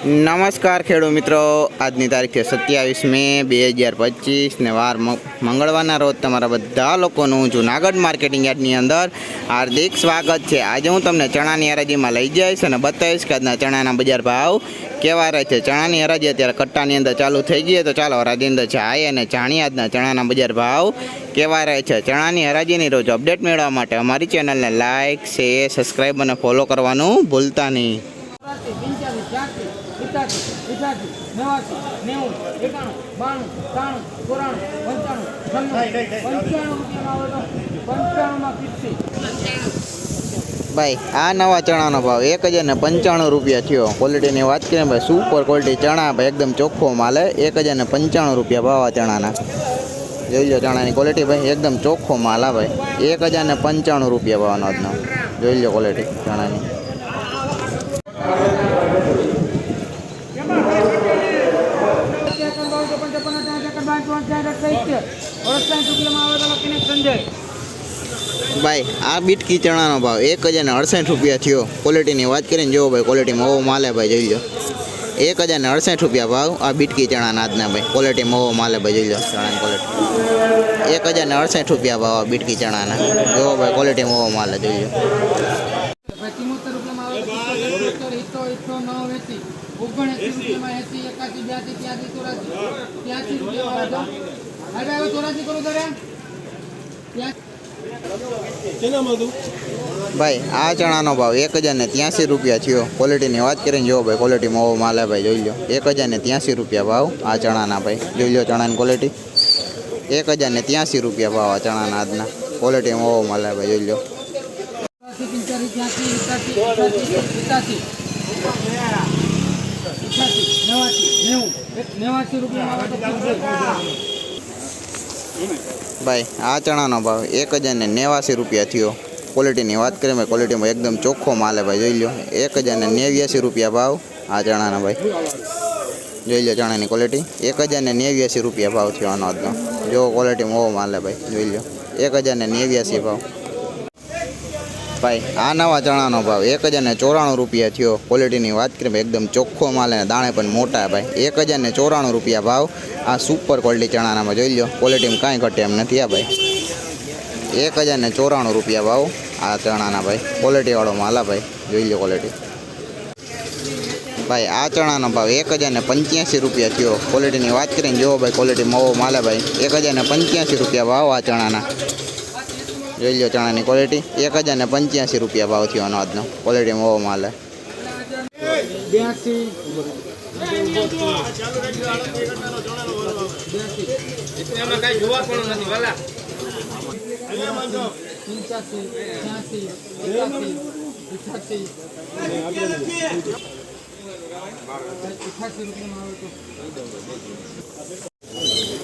નમસ્કાર ખેડૂત મિત્રો. આજની તારીખ સત્યાવીસ મે બે હજાર પચીસ ને વાર મંગળવારના રોજ તમારા બધા લોકોનું જૂનાગઢ માર્કેટિંગ યાર્ડની અંદર હાર્દિક સ્વાગત છે. આજે હું તમને ચણાની હરાજીમાં લઈ જઈશ અને બતાવીશ કે આજના ચણાના બજાર ભાવ કેવા રહે છે. ચણાની હરાજી અત્યારે કટ્ટાની અંદર ચાલુ થઈ ગઈ તો ચાલો હરાજી અંદર જાય અને જાણીએ આજના ચણાના બજાર ભાવ કેવા રહે છે. ચણાની હરાજીની રોજ અપડેટ મેળવવા માટે અમારી ચેનલને લાઇક શેર સબસ્ક્રાઈબ અને ફોલો કરવાનું ભૂલતા નહીં. સિત્યાસી અઠ્યાસી નેવાસી નેવું એકાણું બાણું ત્રાણું ચોરાણું પંચાણું છન્નું પંચાણું રૂપિયામાં આવે તો પંચાણુંમાં ફિફ્ટી ભાઈ આ નવા ચણાનો ભાવ એક હજાર ને પંચાણું રૂપિયા થયો. ક્વોલિટીની વાત કરીએ ભાઈ સુપર ક્વોલિટી ચણા ભાઈ એકદમ ચોખ્ખો માલ હે. એક હજાર ને પંચાણું રૂપિયા ભાવ આ ચણાના. જોઈ લો ચણાની ક્વોલિટી ભાઈ એકદમ ચોખ્ખો માલ હા ભાઈ. એક હજાર ને પંચાણું રૂપિયા ભાવનો આજનો. જોઈ લો ક્વોલિટી ચણાની. ભાઈ આ બીટકી ચણાનો ભાવ એક હજાર ને અડસઠ રૂપિયા થયો. ક્વોલિટીની વાત કરીને જોવો ભાઈ ક્વોલિટીમાં ઓવો માલે ભાઈ જોઈ લો. એક હજાર ને અડસઠ રૂપિયા ભાવ આ બીટકી ચણાના આજના ભાઈ. ક્વોલિટીમાં ઓવો માલે ભાઈ જોઈ લો. ચણાની ક્વોલિટી એક હજાર ને અડસઠ રૂપિયા ભાવ આ બીટકી ચણાના જોવો ભાઈ ક્વોલિટીમાં ઓવો માલે જોઈ લો. ભાઈ ચુમ્મોતેર રૂપિયામાં આવે તો પિત્તોતેર, ઇઠ્ઠો, ઇઠ્ઠો, નવ, એંસી. ઓગણએંસી રૂપિયામાં એંસી, એકાસી, બ્યાસી, ત્યાસી, ચોરાસી. ત્યાસી રૂપિયામાં આવે તો. હવે હવે ચોરાસી કરું તારે? ભાઈ આ ચણાનો ભાવ એક હજાર ને ત્યાંસી રૂપિયા થયો ક્વોલિટીની વાત કરીને જોવો ભાઈ ક્વોલિટીમાં ઓવો માલે ભાઈ જોઈ લો એક હજાર ને ત્યાંસી રૂપિયા ભાવ આ ચણાના ભાઈ જોઈ લો ચણાની ક્વોલિટી એક હજાર ને ત્યાંસી રૂપિયા ભાવ આ ચણાના આજના ક્વોલિટીમાં ઓવો માલે ભાઈ જોઈ લો નેવાસી, નેવું. એક નેવાસી રૂપિયામાં આવે તો ફિક્સ. ભાઈ, આ ચણાનો ભાવ એક હજાર ને નેવાસી રૂપિયા થયો. ક્વોલિટીની વાત કરીએ ભાઈ ક્વોલિટીમાં એકદમ ચોખ્ખો માલે ભાઈ, જોઈ લો એક હજાર ને નેવ્યાસી રૂપિયા ભાવ આ ચણાના ભાઈ. જોઈ લો ચણાની ક્વોલિટી એક હજાર ને નેવ્યાસી રૂપિયા ભાવ થયો આનો આજનો જો ક્વોલિટીમાં ઓવો માલે ભાઈ, જોઈ લો એક હજાર ને નેવ્યાસી ભાવ. ભાઈ, આ નવા ચણાનો ભાવ. એક હજાર ને ચોરાણું રૂપિયા થયો. ક્વોલિટીની વાત કરીએ એકદમ ચોખ્ખો માલ અને દાણે પણ મોટા ભાઈ. એક હજાર ને ચોરાણું રૂપિયા ભાવ. આ સુપર ક્વોલિટી ચણાનામાં જોઈ લો ક્વોલિટીમાં કાંઈ ઘટે એમ નથી આ ભાઈ. એક હજાર ને ચોરાણું રૂપિયા ભાવ આ ચણાના ભાઈ. ક્વોલિટીવાળો માલ આ ભાઈ. જોઈ લો ક્વોલિટી ભાઈ, આ ચણાનો ભાવ એક હજાર ને પંચ્યાસી રૂપિયા થયો. ક્વોલિટીની વાત કરીને જોવો ભાઈ ક્વોલિટી મવો માલે ભાઈ. એક હજાર ને પંચ્યાસી રૂપિયા ભાવ આ ચણાના. જોઈ લો ચણાની ક્વોલિટી એક હજાર ને પંચ્યાસી રૂપિયા ભાવ થયો આનો ક્વોલિટી મવો માલે રૂપિયામાં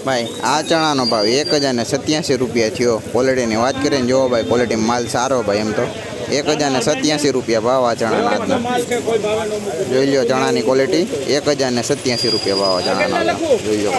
ભાઈ, આ ચણાનો ભાવ એક હજાર ને સત્યાસી રૂપિયા થયો. ક્વોલિટીની વાત કરીને જોવો ભાઈ ક્વોલિટી માલ સારો ભાઈ એમ તો. એક હજાર ને સત્યાસી રૂપિયા ભાવ આ ચણાના આજના જોઈ લો ચણાની ક્વોલિટી એક હજાર ને સત્યાસી રૂપિયા ભાવ ચણાનો જોઈ લો